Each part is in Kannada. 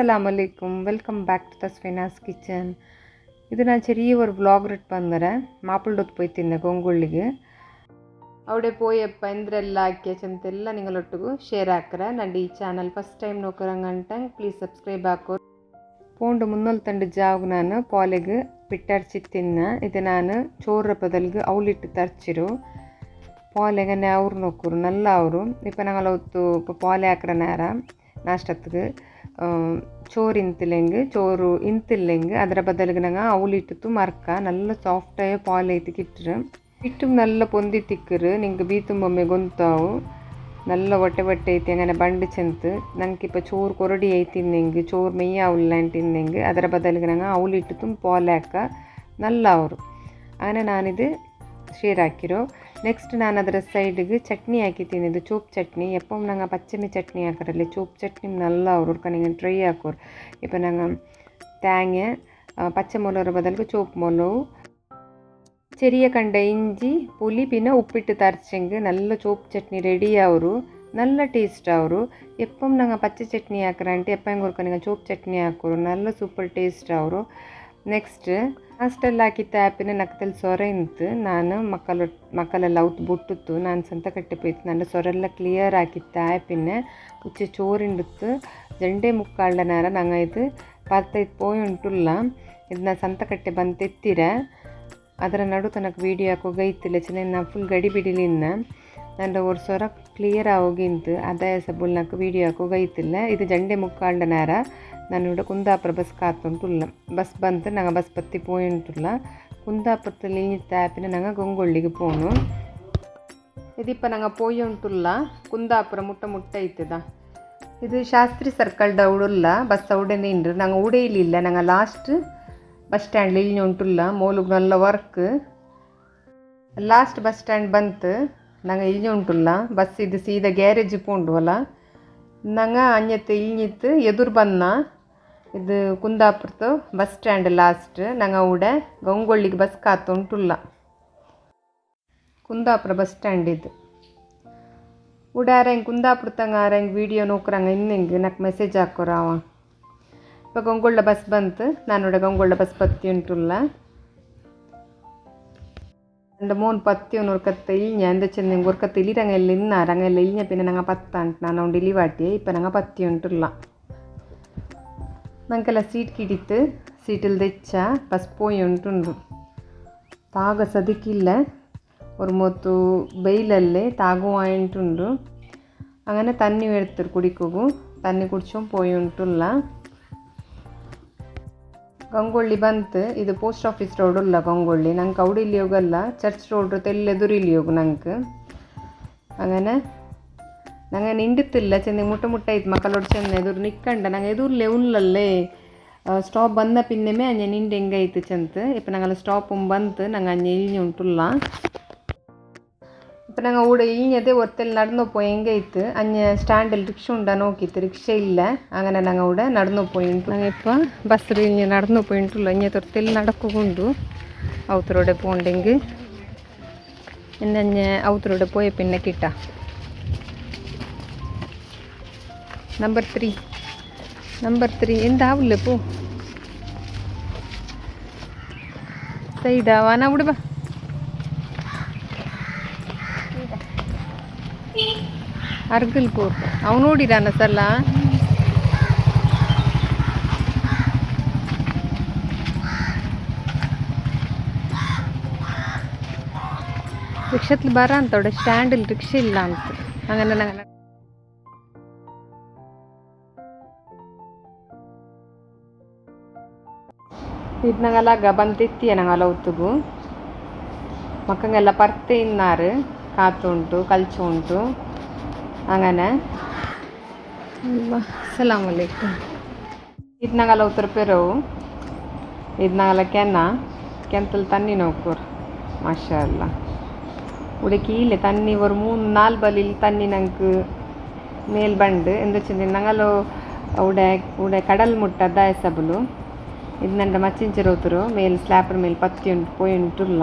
அஸ்லாம் வலைக்கும் welcome back to Taswina's kitchen ಇದು ನಾನು ചെറിയ ഒരു ವ್ಲಾಗ್ റിട്ട് ಬಂದರೆ, ಮಾಪುಳ್ದೊತ್ತು ಪೋಯ್ತಿದ್ದೆ ಗೊಂಗುಳ್ಳಿಗೆ. ಅವಡೆ ಪೋಯಪ್ಪ ಎಂದ್ರೆಲ್ಲ ಹಾಕ್ಯಚಂತೆಲ್ಲ ನಿಂಗಳೊಟ್ಟಿಗೂ ಶೇರ್ ಹಾಕ್ರೆ. ನಂದು ಈ ಚಾನಲ್ ಫಸ್ಟ್ ಟೈಮ್ ನೋಕರಂಗಂಟಂಗೆ ಪ್ಲೀಸ್ ಸಬ್ಸ್ಕ್ರೈಬ್ ಹಾಕೋ. ಪೋಂಡು ಮುನ್ನೊಲ್ ತಂಡ ಜಾವ್ ನಾನು ಪಾಲೆಗೆ ಪಿಟ್ಟರ್ಚಿತ್ತಿನ್ನ ಇದು ನಾನು ಚೋರ್ರಪದಲ್ಗೆ ಅವಲಿಟ್ಟು ತರ್ಚಿರು. ಪಾಲೆಗನೆ ಅವ್ರು ನೋಕ್ಕರು ನಲ್ಲ ಅವರು. ಇಪ್ಪ ನಂಗಲೊತ್ತು ಪಾಲೆ ಹಾಕ್ರ ನಾರ ನಾಷ್ಟத்துக்கு ಚೋರು ಇಂತಿಲೆಂಗ್ ಚೋರು ಇಂತಿಲ್ಲೆಂಗ್ ಅದರ ಬದಲಿಗೆ ನಂಗೆ ಅವಲಿಟ್ಟು ಮರ್ಕ ನಲ್ಲ ಸಾಫ್ಟಾಯ ಪಾಲ್ ಐತಿ ಕಿಟ್ರು ಇಟ್ಟು ನಲ್ಲ ಪೊಂದಿ ತಿಕ್ಕರು ನಿಂಗೆ ಬೀತುಂಬೊಮ್ಮೆ ಗೊಂತಾವು ನಲ್ಲ ಹೊಟ್ಟೆ ಹೊಟ್ಟೆ ಐತಿ അങ്ങനെ ಬಂಡು ಚೆಂತು ನಂಗೆ ಇಪ್ಪ ಚೋರು ಕೊರಡಿ ಐತಿ ನೆಂಗೆ ಚೋರು ಮೆಯ್ಯ ಅವಲ್ಲ ಅಂಟಿಂದೆಂಗೆ ಅದರ ಬದಲಿಗೆ ನಂಗೆ ಅವಲಿಟ್ಟು ಪಾಲ್ ಹಾಕ ನಲ್ಲ ಅವರು അങ്ങനെ ನಾನಿದು ಶೇರ್ ಹಾಕಿರೋ ನೆಕ್ಸ್ಟ್ ನಾನು ಅದರ ಸೈಡಿಗೆ ಚಟ್ನಿ ಹಾಕಿದ್ದೀನಿ ಇದು ಚೂಪ್ ಚಟ್ನಿ ಎಪ್ಪಮ್ ನಂಗೆ பச்சமி சட்னி ஆக்கிறதுல சூப் சட்னி நல்லா ஒரு ஒருக்க நீங்கள் ட்ரை ஆக்கோர் இப்போ நாங்கள் தேங்க பச்சை மொளகு பதிலுக்கு சோப்பு மொளகு ചെറിയ കണ്ട ഇഞ്ചി പുലി പിന്നെ ഉപ്പിട്ട് തരച്ചെങ്കിൽ നല്ല ചോപ്പ് ചട്നി റെഡി ആവരു നല്ല ടേസ്റ്റ് ആവരു എപ്പം ഞങ്ങൾ പച്ച ചട്നി ആക്കറാണ്ട് എപ്പം കൊടുക്കുക നിങ്ങൾ ചോപ്പ് ചട്നി ആക്കരു നല്ല സൂപ്പർ ടേസ്റ്റ് ആവരു നെക്സ്റ്റ് ಹಾಸ್ಟೆಲ್ ಹಾಕಿದ್ದ ಆ್ಯಪಿನ ನಕ್ಕದಲ್ಲಿ ಸೊರೆ ಇಂತು ನಾನು ಮಕ್ಕಳು, ಮಕ್ಕಳೆಲ್ಲ ಔತ್ ಬುಟ್ಟಿತ್ತು ನಾನು ಸ್ವಂತ ಕಟ್ಟಿಪೋಯ್ತು ನಾನು ಸೊರೆಲ್ಲ ಕ್ಲಿಯರ್ ಹಾಕಿತ್ತ ಆ್ಯಪಿನ ಉಚ್ಚೆ ಚೋರಿಂಡಿತ್ತು ಜಂಡೆ ಮುಕ್ಕಾಳ್ದನಾರ ನಂಗೆ ಇದು ಬರ್ತೈದು ಪೋಯ್ ಉಂಟುಲ್ಲ. ಇದು ನಾನು ಸಂತ ಕಟ್ಟೆ ಬಂದು ಅದರ ನಡು ತನಕ ವೀಡಿಯೋ ಹಾಕೋ ಗೈತಿಲ್ಲ. ಚೆನ್ನಾಗಿ ನಾನು ಫುಲ್ ಗಡಿ ಬಿಡಿಲಿನ್ನ ನಾನು ಒಂದು ಸೊರ ಕ್ಲಿಯರ್ ಆಗೋಗಿಂತು ಅದಾಯ ಸಬುಲ್ ನಾಲ್ಕು ವೀಡಿಯೋ ಹಾಕೋ ಗೈತಿಲ್ಲ ಇದು ಜಂಡೆ ಮುಕ್ಕಾಳ್ದ ನೇರ ನಾನು ഇവിടെ ಕುಂದಾಪುರ ಬಸ್ ಕಾತುಂಟುಲ್ಲ ಬಸ್ ಬಂತು ನಂಗೆ ಬಸ್ ಪತ್ತಿ പോയിട്ടുള്ള ಕುಂದಾಪುರದಲ್ಲಿ ಇಳಿತ ಆ್ಯಪಿನ ನಂಗೆ ಗೊಂಗೊಳ್ಳಿಗೆ ಪೋನು ಇದಿಪ್ಪ ನಂಗೆ ಪೋಯಿ ಉಂಟುಲ್ಲ ಕುಂದಾಪುರ ಮುಟ್ಟ ಮುಟ್ಟ ಐತದ ಇದು ಶಾಸ್ತ್ರಿ ಸರ್ಕಲ್ದ ಉಡುಲ್ಲ ಬಸ್ ಅವಡೆ ನಿಂಡ್ರು ನಂಗೆ ಉಡೆ ಇಲ್ಲಿಲ್ಲ ನಂಗೆ ಲಾಸ್ಟ್ ಬಸ್ ಸ್ಟ್ಯಾಂಡ್ ಇಲ್ಲಿ ಉಂಟುಲ್ಲ ಮೋಲುಗ್ ನಲ್ಲ ವರ್ಕ್ ಲಾಸ್ಟ್ ಬಸ್ ಸ್ಟ್ಯಾಂಡ್ ಬಂತು ನಂಗೆ ಇಲ್ಲಿ ಉಂಟುಲ್ಲ ಬಸ್ ಇದು ಸೀದಾ ಗ್ಯಾರೇಜ್ ಪೋಂಡು ಅಲ್ಲ ನಂಗೆ ಅಂಜತ್ತು ಇಲ್ನಿತ್ತು ಎದುರು ಬಂದ ಇದು ಕುಂದಾಪುರದ್ದು ಬಸ್ ಸ್ಟ್ಯಾಂಡ್ ಲಾಸ್ಟ್ ನಂಗೆ ಅವಡ ಗಂಗೊಳ್ಳಿಗೆ ಬಸ್ ಕಾತು ಉಂಟುಲ್ಲ ಕುಂದಾಪುರ ಬಸ್ ಸ್ಟ್ಯಾಂಡ್ ಇದು ಉಡಾರಂಗೆ ಕುಂದಾಪುರ ತಂಗ ಆರಂಗೆ ವೀಡಿಯೋ ನೋಕ್ರಂಗೆ ಇನ್ನಿಂಗೆ ನಕ್ಕೆ ಮೆಸೇಜ್ ಹಾಕೋರ ಅವ இப்போ கொங்குள்ள பஸ் பந்து நானோட கொங்குள்ள பஸ் பற்றி உண்டுள்ள എൻ്റെ മോൻ പത്തി ഒന്നുറക്കത്തെ ഇഞ്ഞ എന്താ ചെന്ന് ഉറക്കത്തിൽ ഇരങ്ങല്ല ഇന്നാറ് അങ്ങല്ല ഇഞ്ഞ പിന്നെ ഞങ്ങൾ പത്താണ്ട് അതുകൊണ്ട് ലീവാട്ടിയെ ഇപ്പം ഞങ്ങൾ പത്തി ഉണ്ടുള്ള ഞങ്ങൾക്കെല്ലാം സീറ്റ് കിടിത്ത് സീറ്റിൽ തെച്ച ബസ് പോയി ഉണ്ടുണ്ട് താക സതിക്കില്ല ഒരു മൊത്തു വെയിലല്ലേ താകുവായിട്ടുണ്ടു അങ്ങനെ തന്നി എടുത്തിട്ട് കുടിക്കും തന്നി കുടിച്ചും പോയി ഉണ്ടുള്ള ಗಂಗೊಳ್ಳಿ ಬಂತು. ಇದು ಪೋಸ್ಟ್ ಆಫೀಸ್ ರೋಡ್ ಉಲ್ಲ ಗಂಗೊಳ್ಳಿ. ನಂಗೆ ಕೌಡಿಲಿ ಹೋಗಲ್ಲ ಚರ್ಚ್ ರೋಡ್ തെല്ലെതുരില്ലി ಹೋಗು ನಂಗೆ. അങ്ങനെ ನಂಗೆ ನಿಂಡುತ್ತಿಲ್ಲ ಚೆಂದ ಮುಟ್ಟ ಮುಟ್ಟಾಯ್ತು ಮಕ್ಕಳೋಡು ಚೆಂದ ಎದುರು ನಿಕ್ಕಂಡ. ನಂಗೆ ಎದುರ್ಲೆ ಉಲ್ಲಲ್ಲೇ ಸ್ಟಾಪ್ ಬಂದ ಪಿನ್ನೆಮೆ ಅಂಜೆ ನಿಂಡೆ ಹೆಂಗಾಯ್ತು ಚೆಂತ. ಇಪ್ಪ ನಂಗೆ ಸ್ಟಾಪ್ ಬಂತು ನಂಗೆ ಅಂಜೆ ಇಲ್ಲಿನ ಉಂಟುಲ್ಲ ಅಪ್ಪ ഞങ്ങൾ കൂടെ ಈಂಜತೆ ഒരുത്തൽ നടന്നു ಪೋಯಂಗೆ ಇತ್ತು ಅಂಜ ಸ್ಟ್ಯಾಂಡಲ್ಲಿ ರಿಕ್ಷ ಉಂಡ ನೋಕಿತ್ತು ರಿಕ್ಷ ಇಲ್ಲ അങ്ങനെ ഞങ്ങൾ കൂടെ നടന്നു പോയിട്ടു ഇപ്പോൾ ബസ്സിൽ ഇങ്ങനെ നടന്നു പോയിട്ടുള്ളൂ ഇങ്ങനെ തൊട്ടത്തിൽ നടക്കുകൊണ്ടു ഔത്തറോടെ പോകണ്ടെങ്കിൽ എന്നെ ഞാൻ ഔത്തറോടെ പോയ പിന്നെ കിട്ടാം. Number three. Number three. എന്താവില്ല പോ സൈഡാവാൻ അവിടെ ಅರ್ಗಲ್ಪುರ್ ಅವ್ ನೋಡಿದ ಸಲ ರಿಕ್ಷತ್ಲಿ ಬರ ಅಂತ ಸ್ಟ್ಯಾಂಡಲ್ಲಿ ರಿಕ್ಷಾ ಇಲ್ಲ ಅಂತ. ಹಂಗಂದ್ರೆ ನಂಗೆ ಇದು ನಂಗಲ್ಲಾಗ ಬಂದಿತ್ತೀಯ ನಂಗಲ್ಲ ಒತ್ತುಗು ಮಕ್ಕಂಗೆಲ್ಲ ಪರ್ತೆ ಇನ್ನಾರು. ಕಾತು ಉಂಟು ಕಲ್ಚು ಉಂಟು അങ്ങനെ അസ്സലാമലൈക്കും ಇದನ್ನಾಗಲ್ಲ ಉತ್ತರಪೇರವು ಇದನ್ನಾಗಲ್ಲ ಕೆನ್ನ. ಕೆಂತಲ್ಲಿ ತನ್ನಿ ನೋಕೋರ್ ಮಾಷಾ ಅಲ್ಲ ಉಡಕಿ ಇಲ್ಲೆ ತನ್ನಿ ಒರು ಮೂರು ನಾಲ್ ಬಲಿಲ್ ತನ್ನಿ ನಂಗೆ ಮೇಲ್ ಬಂಡು. ಎಂದ ಚಿಂದ ನಂಗಲ್ಲ ಉಡೆ ಉಡೆ ಕಡಲ್ ಮುಟ್ಟ ದಾಯಸಬಲು ಇದು ನಂಡ ಮಚ್ಚಿಂಚರೋತರು ಮೇಲ್ ಸ್ಲ್ಯಾಪರ್ ಮೇಲೆ ಪತ್ತಿ ಉಂಟು ಪೋಯಿ ಉಂಟುಲ್ಲ.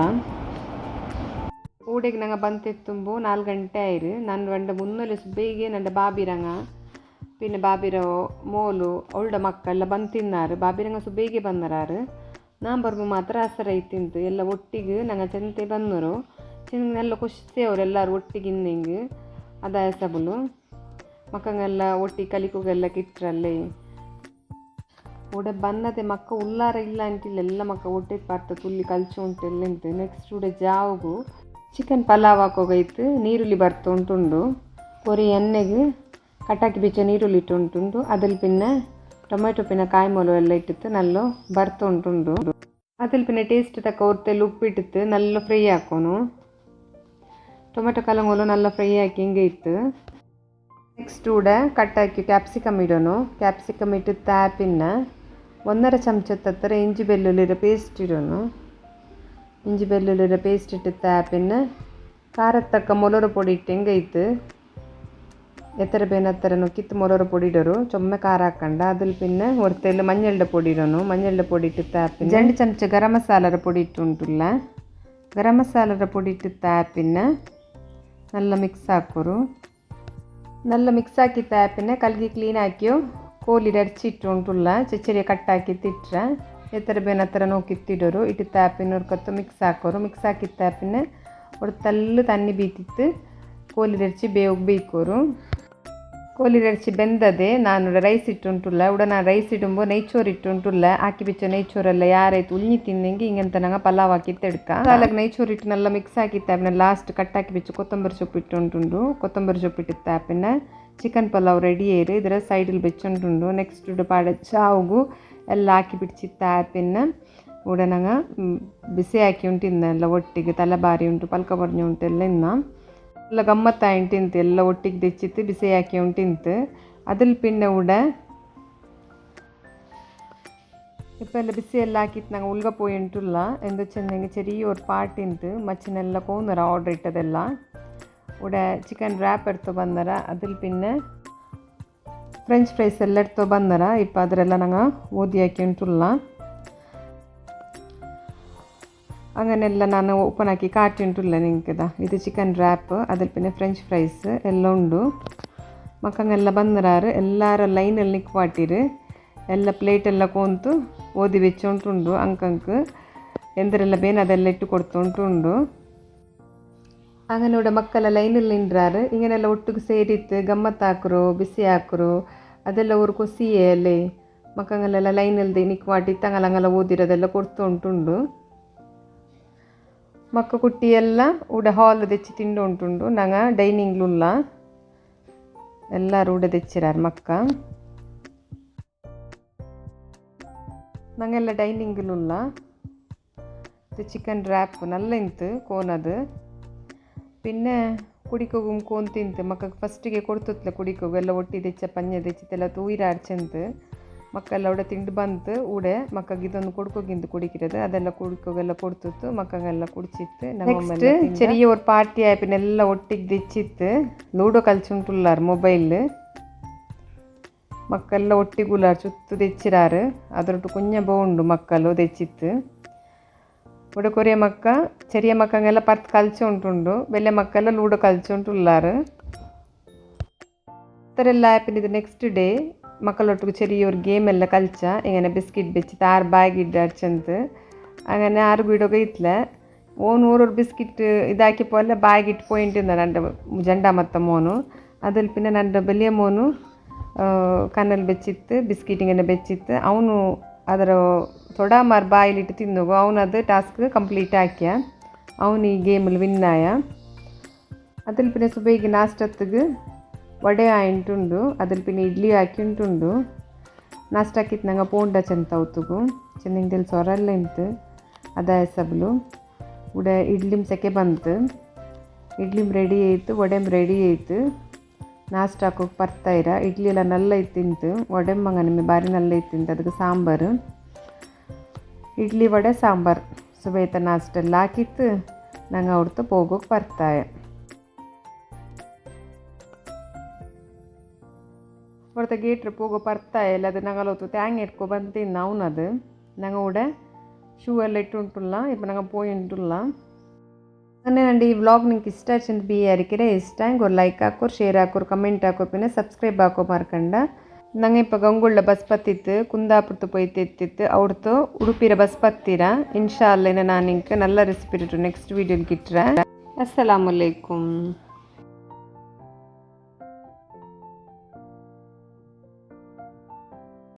കൂടെಗೆ ഞങ്ങൾ ತುಂಬು, ನಾಲ್ಕು ಗಂಟೆ ಆಯ್ರಿ ನನ್ನ വണ്ട മുന്നൊരു സുബേഗെ ನನ್ನ ಬಾಬಿರಂಗ പിന്നെ ಬಾಬಿರೋ ಮೋಲು ಅವಳ ಮಕ್ಕಳೆಲ್ಲ ಬಂದು ತಿನ್ನಾರು. ಬಾಬಿರಂಗ ಸುಬೇಗೆ ಬಂದರಾರು. ನಾನು ಬರ್ಬು ಮಾತ್ರ ಹಸರ ಇತ್ತಿಂತು ಎಲ್ಲ ಒಟ್ಟಿಗೆ ನಂಗೆ ಚಂತೆ ಬಂದರು. ಚೆನ್ನೆಲ್ಲ ಖುಷಿ ಅವರು ಎಲ್ಲರೂ ಒಟ್ಟಿಗೆ ಇನ್ನಿಂಗೆ. ಅದ ಮಕ್ಕಂಗೆಲ್ಲ ಒಟ್ಟಿಗೆ ಕಲಿಕೋಗೆಲ್ಲ ಕಿಟ್ರಲ್ಲಿ. ಒಡೆ ಬಂದದೆ ಮಕ್ಕ ಉಲ್ಲಾರ ಇಲ್ಲ ಅಂತಿಲ್ಲ. ಎಲ್ಲ ಮಕ್ಕ ಒಟ್ಟಿಗೆ ಪಾರ್ತ ತುಲ್ಲಿ ಕಲ್ಚು ಉಂಟು ನೆಕ್ಸ್ಟ್ ಉಡೆ ಜಾವ್ಗೂ. ಚಿಕನ್ ಪಲಾವ್ ಹಾಕೋಗೈತು, ನೀರುಳ್ಳಿ ಬರ್ತು ಉಂಟುಂಡು. ಕೊರಿ ಎಣ್ಣೆಗೆ ಕಟಾಕಿ ಬಿಚ್ಚ ನೀರುಳ್ಳಿ ಇಟ್ಟು ಉಂಟುಂಡು. ಅದಲ್ಲಿ ಪಿನ್ನ ಟೊಮೆಟೊ ಪಿನ್ನ ಕಾಯಿ ಮೊಲು ಎಲ್ಲ ಇಟ್ಟಿತ್ತು, ನಲ್ಲು ಬರ್ತು ಉಂಟುಂಡು. ಅದಲ್ ಪಿನ್ನ ಟೇಸ್ಟ್ ತಕ್ಕ ಒತ್ತೆಲ್ಲ ಉಪ್ಪಿಟ್ಟಿತ್ತು, ನಲ್ಲ ಫ್ರೈ ಹಾಕೋನು. ಟೊಮೆಟೊ ಕಲಂಗೋಲು ನಲ್ಲ ಫ್ರೈ ಹಾಕಿ ಹಿಂಗೆ ಇತ್ತು. ನೆಕ್ಸ್ಟ್ ಕೂಡ ಕಟ್ಟಾಕಿ ಕ್ಯಾಪ್ಸಿಕಮ್ ಇಡೋನು. ಕ್ಯಾಪ್ಸಿಕಮ್ ಇಟ್ಟು ತಾಪಿನ ಒಂದರ ಪೇಸ್ಟ್ ಹತ್ತಿರ ಇಂಜಿ ಬೆಳ್ಳುಳ್ಳಿರ ಪೇಸ್ಟ್ ಇಡೋನು ಇಂಜಿ ಬೆಳ್ಳುಳ್ಳಿರ ಪೇಸ್ಟ್ ಇಟ್ಟು ತಾಪಿನ ಖಾರದ ತಕ್ಕ ಮೊಲರ ಪೊಡಿ ಇಟ್ಟು ಹೆಂಗೈತು ಎತ್ತರ ಬೇನ ಹತ್ತಿರನು ಕಿತ್ತು ಮೊಲರ ಪೊಡಿ ಇಡೋರು ಚೊಮ್ಮೆ ಖಾರ ಹಾಕಂಡ ಅದ್ರ ಪಿನ್ನ ಹೊರತೆಲ್ಲ ಮಂಜಳ್ಳ ಪೊಡಿ ಇಡೋನು ಮಂಜಳ್ಳ ಪೊಡಿ ಇಟ್ಟು ತಾಪಿನ ಜಂಡು ಚಮಚ ಗರಂ ಮಸಾಲರ ಪೊಡಿ ಇಟ್ಟು ಉಂಟುಲ್ಲ ಗರಂ ಮಸಾಲರ ಪೊಡಿ ಇಟ್ಟು ತಾಪಿನ നല്ല ಮಿಕ್ಸ್ ಹಾಕೋರು നല്ല ಮಿಕ್ಸ್ ಹಾಕಿ ತಾಪಿನ ಕಲ್ಗಿ ಕ್ಲೀನ್ ಹಾಕಿ ಕೋಲಿಡ ಅರ್ಚಿಟ್ಟು ಉಂಟುಲ್ಲ ಚೆಚ್ಚರಿಯ ಕಟ್ಟಾಕಿ ತಿಟ್ರೆ ಎತ್ತರ ಎತ್ತರಬೇನ ಹತ್ರನೂ ಕಿತ್ತಿಡೋರು ಇಟ್ಟು ತಾಪಿನೋರು ಕತ್ತು ಮಿಕ್ಸ್ ಹಾಕೋರು. ಮಿಕ್ಸ್ ಹಾಕಿದ ತಾಪಿನ ಒಟ್ಟು ತಲ್ಲು ತಣ್ಣಿ ಬೀತಿತ್ತು. ಕೋಲಿ ರಡ್ಚಿ ಬೇವು ಬೇಕೋರು. ಕೋಲಿ ರಡ್ಚಿ ಬೆಂದದೆ ನಾನು ರೈಸ್ ಇಟ್ಟುಂಟುಲ್ಲ. ಉಡ ನಾನು ರೈಸ್ ಇಡುಂಬು ನೈಚೋರು ಇಟ್ಟುಂಟುಲ್ಲ. ಹಾಕಿ ಬಿಚ್ಚ ನೈಚೋರೆಲ್ಲ, ಯಾರಾಯ್ತು? ಉಳ್ಳಿ ತಿನ್ನಂಗೆ ಹಿಂಗಂತ ನಂಗೆ ಪಲಾವ್ ಹಾಕಿ ತೆಡ್ಕ. ಅದಾಗ ನೈಚೋರು ಹಿಟ್ಟನ್ನೆಲ್ಲ ಮಿಕ್ಸ್ ಹಾಕಿತ್ತು ಆಪಿನ ಲಾಸ್ಟ್ ಕಟ್ ಹಾಕಿ ಬಿಚ್ಚು. ಕೊತ್ತಂಬರಿ ಸೊಪ್ಪು ಇಟ್ಟುಂಟುಂಡು. ಕೊತ್ತಂಬರಿ ಸೊಪ್ಪು ಇಟ್ಟಿತ್ತು ಆಪಿನ ಚಿಕನ್ ಪಲಾವ್ ರೆಡಿ ಏರು. ಇದರ ಸೈಡಲ್ಲಿ ಬೆಚ್ಚುಂಟುಂಡು. ನೆಕ್ಸ್ಟ್ ಪಾಡ ಚಾವುಗು ಎಲ್ಲ ಹಾಕಿ ಬಿಡ್ಚಿತ್ತಾಪಿನ್ನ ഇവിടെ ഞങ്ങൾ ബിസി ആക്കിയോണ്ട് ಉಂಟು ತಿನ್ನೆಲ್ಲ ಒಟ್ಟಿಗೆ ತಲೆಬಾರಿ ಉಂಟು പൽക്ക ಬಡ್ನಿ എല്ലാം ಎಲ್ಲ നല്ല ಎಲ್ಲ ഇന്ത് എല്ലാം ഒട്ടിക്ക് തെച്ചിട്ട് ബിസി ആക്കിയോണ്ട് ഇന്ത് അതിൽ പിന്നെ ഇവിടെ ഇപ്പം എല്ലാം ബിസി എല്ലാം ആക്കിയിട്ട് ഞങ്ങൾ ഉൾക പോയിട്ടുള്ള എന്താ വെച്ചിട്ടുണ്ടെങ്കിൽ പാട്ട് ഇന്ത് മച്ചനെല്ലാം പോകുന്നൊരു ഓർഡർ ഇട്ടതെല്ലാം. ഇവിടെ ചിക്കൻ റാപ്പ് എടുത്ത് വന്നറ അതിൽ പിന്നെ ಫ್ರೆಂಚ್ ಫ್ರೈಸ್ ಎಲ್ಲ ಎಡ್ತೊ ಬಂದರ ಇಪ್ಪ ಅದರೆಲ್ಲ ನಂಗೆ ಓದಿ ಹಾಕಿ ಉಂಟುಲ್ಲ അങ്ങനെല്ല ನಾನು ಓಪನ್ ಹಾಕಿ ಕಾಟಿ ಉಂಟುಲ್ಲ ನಿಂಕದ ಇದು ಚಿಕನ್ ರ್ಯಾಪ್ ಅದ್ರ ಪಿನ್ನ ಫ್ರೆಂಚ್ ಫ್ರೈಸ್ ಎಲ್ಲ ಉಂಡು ಮಕ್ಕಂಗೆಲ್ಲ ಬಂದರಾರು ಎಲ್ಲರ ಲೈನಲ್ಲಿ ನಿಕ್ವಾಟಿರು ಎಲ್ಲ ಪ್ಲೇಟೆಲ್ಲ ಕೂಂತು ಓದಿ ಬೆಚ್ಚ ಉಂಟುಂಡು ಅಂಕಂಕ್ ಎಂದರೆಲ್ಲ ಬೇನ ಅದೆಲ್ಲ ಇಟ್ಟು ಕೊಡ್ತು ಉಂಟುಂಡು അങ്ങനെ ಮಕ್ಕಳ ಲೈನಲ್ಲಿ ನಿಂಡ್ರಾರು ಹಿಂಗನೆಲ್ಲ ಒಟ್ಟಿಗೆ ಸೇರಿತ್ತು ಗಮ್ಮತ್ತು ಹಾಕರು ಬಿಸಿ ಹಾಕರು ಅದೆಲ್ಲ ಊರು ಕೊಸಿಯೇ ಅಲ್ಲೇ ಮಕ್ಕಂಗೆಲ್ಲ ಲೈನಲ್ಲಿ ನಿಕ್ವಾಟಿ ತಂಗಲಂಗೆಲ್ಲ ಓದಿರೋದೆಲ್ಲ ಕೊಡ್ತು ಉಂಟುಂಡು ಮಕ್ಕ ಕುಟ್ಟಿ ಎಲ್ಲ ಉಡ ಹಾಲ್ ತೆಚ್ಚಿ ತಿಂಡು ಉಂಟುಂಡು ನಂಗ ಡೈನಿಂಗ್ಲುಲ್ಲ ಎಲ್ಲರೂ ಉಡ ತೆಚ್ಚಿರಾರು ಮಕ್ಕ ನಂಗೆಲ್ಲ ಡೈನಿಂಗ್ಲುಲ್ಲ ಇದು ಚಿಕನ್ ರ್ಯಾಪ್ ನಲ್ಲ ಇಂತು ಕೋನದು പിന്നെ ಕುಡಿಕೋಗು ಕೋನ್ ತಿಂತೆ ಮಕ್ಕ ಫಸ್ಟಿಗೆ ಕೊಡ್ತತ್ಲೆ ಕುಡಿಕೋಗು ಎಲ್ಲ ಒಟ್ಟಿ ದೆಚ್ಚ ಪಂಜೆ ದೆಚ್ಚಿತೆಲ್ಲ ತೂಯಿರಾಡ್ಚಂತು ಮಕ್ಕಳ ಅವಡೆ ತಿಂಡು ಬಂತು ಊಡೆ ಮಕ್ಕಗೆ ಇದೊಂದು ಕೊಡ್ಕೋಗಿಂದು ಕುಡಿಕ್ಕಿರೋದು ಅದೆಲ್ಲ ಕುಡಿಕೋಗೆಲ್ಲ ಕೊಡ್ತಿತ್ತು ಮಕ್ಕಗೆಲ್ಲ ಕುಡಿಚಿತ್ತು ನೆಕ್ಸ್ಟ್ ചെറിയ ഒരു പാർട്ടി ആയപ്പിനെല്ലാം ഒട്ടിക്ക് ദെച്ചിത്ത് ലൂഡോ കളിച്ചുണ്ടുള്ളാർ മൊബൈല് മക്കളെല്ലാം ഒട്ടിക്കുള്ളാർ ചുത്ത് തെച്ചിരാറ് അതോട്ട് കുഞ്ഞ ബോണ്ട് മക്കളോ തെച്ചിത്ത് ತೆಚ್ಚಿತ್ತು ಉಡ ಕೊರಿಯ ಮಕ್ಕ ಚೆರಿಯ ಮಕ್ಕಂಗೆಲ್ಲ ಪರ್ತ್ ಕಲ್ಚು ಉಂಟುಂಡು ಬೆಲೆ ಮಕ್ಕಳೆಲ್ಲ ಲೂಡೋ ಕಲ್ಚುಂಟುಲ್ಲಾರು ಥರೆಲ್ಲ ಆ್ಯಪಿನಿದು ನೆಕ್ಸ್ಟ್ ಡೇ ಮಕ್ಕಳೊಟ್ಟಿಗೆ ചെറിയൊരു ഗെയിം എല്ലാം കളിച്ച ഇങ്ങനെ ബിസ്ക്കറ്റ് വെച്ചിട്ട് ആറ് ബാഗ് ഇട്ടടിച്ചെന്ന് അങ്ങനെ ആറ് വീടൊക്കെ ഇത്തില്ല ഓൻ ഓരോരു ബിസ്ക്കറ്റ് ഇതാക്കി പോലെ ബാഗ് ಇಟ್ಟು പോയിട്ടുണ്ട് രണ്ട് ಜಂಡ ಮತ್ತು ಮೋನು ಅದ್ರಲ್ಲಿ ಪಿನ್ನ ನನ್ನ ಬೆಲಿಯ ಮೋನು ಕಣ್ಣಲ್ಲಿ ಬೆಚ್ಚಿತ್ತು ಬಿಸ್ಕಿಟ್ ಹಿಂಗೆ ಬೆಚ್ಚಿತ್ತು ಅವನು ಅದರ ಅವನು ಅದು ಟಾಸ್ಕ್ ಕಂಪ್ಲೀಟ್ ಹಾಕ್ಯ ಅವನು ಈ ಗೇಮಲ್ಲಿ ವಿನ್ ಆಯ? ಅದ್ರಲ್ಲಿ ಪಿನ್ನ ಸುಬೇಗಿ ನಾಷ್ಟತ್ತಿಗೆ ವಡೆ ಆಯಿಂಟುಂಡು ಅದ್ರ ಪಿನ್ನ ಇಡ್ಲಿ ಹಾಕಿ ಉಂಟುಂಡು ನಾಷ್ಟಾಕಿತ್ತು ನಂಗೆ ಪೋಂಡ ಚೆಂದ ಅವತ್ತುಗು ಚೆನ್ನಂಗೆ ತಿಳಿ ಸೊರಲ್ಲ ಇಂತು. ಅದ ಸಬ್ಲು ಉಡ ಇಡ್ಲಿಮ್ ಸೆಕೆ ಬಂತು. ಇಡ್ಲಿಮ್ ರೆಡಿ ಆಯಿತು ವಡೆಮ್ ರೆಡಿ ಆಯಿತು ನಾಷ್ಟ ಹಾಕೋಕೆ ಬರ್ತಾಯಿರ ಇಡ್ಲಿ ಎಲ್ಲ ನಲ್ಲ ಇತ್ತಿಂತು ವಡೆಮ್ಮಂಗ ನಿಮಗೆ ಭಾರಿ ನಲ್ಲ ಅದಕ್ಕೆ ಸಾಂಬಾರು. ಇಡ್ಲಿ ವಡೆ ಸಾಂಬಾರು ಸುಬೇತ ನಾಷ್ಟೆಲ್ಲ ಹಾಕಿತ್ತು ನಂಗೆ ಅವ್ರದ್ದು ಹೋಗೋಕೆ ಬರ್ತಾಯ ಹೊರತ ಗೇಟ್ರ್ ಹೋಗೋ ಬರ್ತಾಯಿಲ್ಲ ಅದು ನಂಗೆ ಹೊತ್ತು ತ್ಯಾಂಗ್ ಇಟ್ಕೊ ಬಂತಿನ್ನ ಅವನದು ನಂಗೆ ಉಡ ಶೂ ಎಲ್ಲ ಇಟ್ಟು ಉಂಟುಲ್ಲ ಇಪ್ಪ ನಂಗೆ ಪೋಯಿ ಉಂಟುಲ್ಲ അങ്ങനെ ನಂದು ಈ ವ್ಲಾಗ್ ನಿಂಗೆ ಇಷ್ಟ ಆಚಂದ ಬಿ ಯಾರಿಕೆರೆ ಇಷ್ಟ ಹಂಗೆ ಒಂದು ಲೈಕ್ ಹಾಕೋರು ಶೇರ್ ಹಾಕೋರು ಕಮೆಂಟ್ ಹಾಕೋರು ಪಿನ್ನ ಸಬ್ಸ್ಕ್ರೈಬ್ ಹಾಕೋ ಮಾರ್ಕಂಡ ನಂಗೆ ಇಪ್ಪ ಗಂಗುಳ್ಳ ಬಸ್ ಪತ್ತಿತ್ತು ಕುಂದಾಪುರ್ತು ಪೋಯ್ತೆತ್ತಿತ್ತು ಅವ್ರದ್ದು ಉಡುಪಿರ ಬಸ್ ಪತ್ತಿರ ಇನ್ಶಾ ಅಲ್ಲೇನ ನಾನು ಇಂಕ ನಲ್ಲ ರೆಸಿಪಿ ನೆಕ್ಸ್ಟ್ ವೀಡಿಯೋಲಿ ಗಿಟ್ರೆ ಅಸ್ಸಲಾಮಲೈಕುಮ್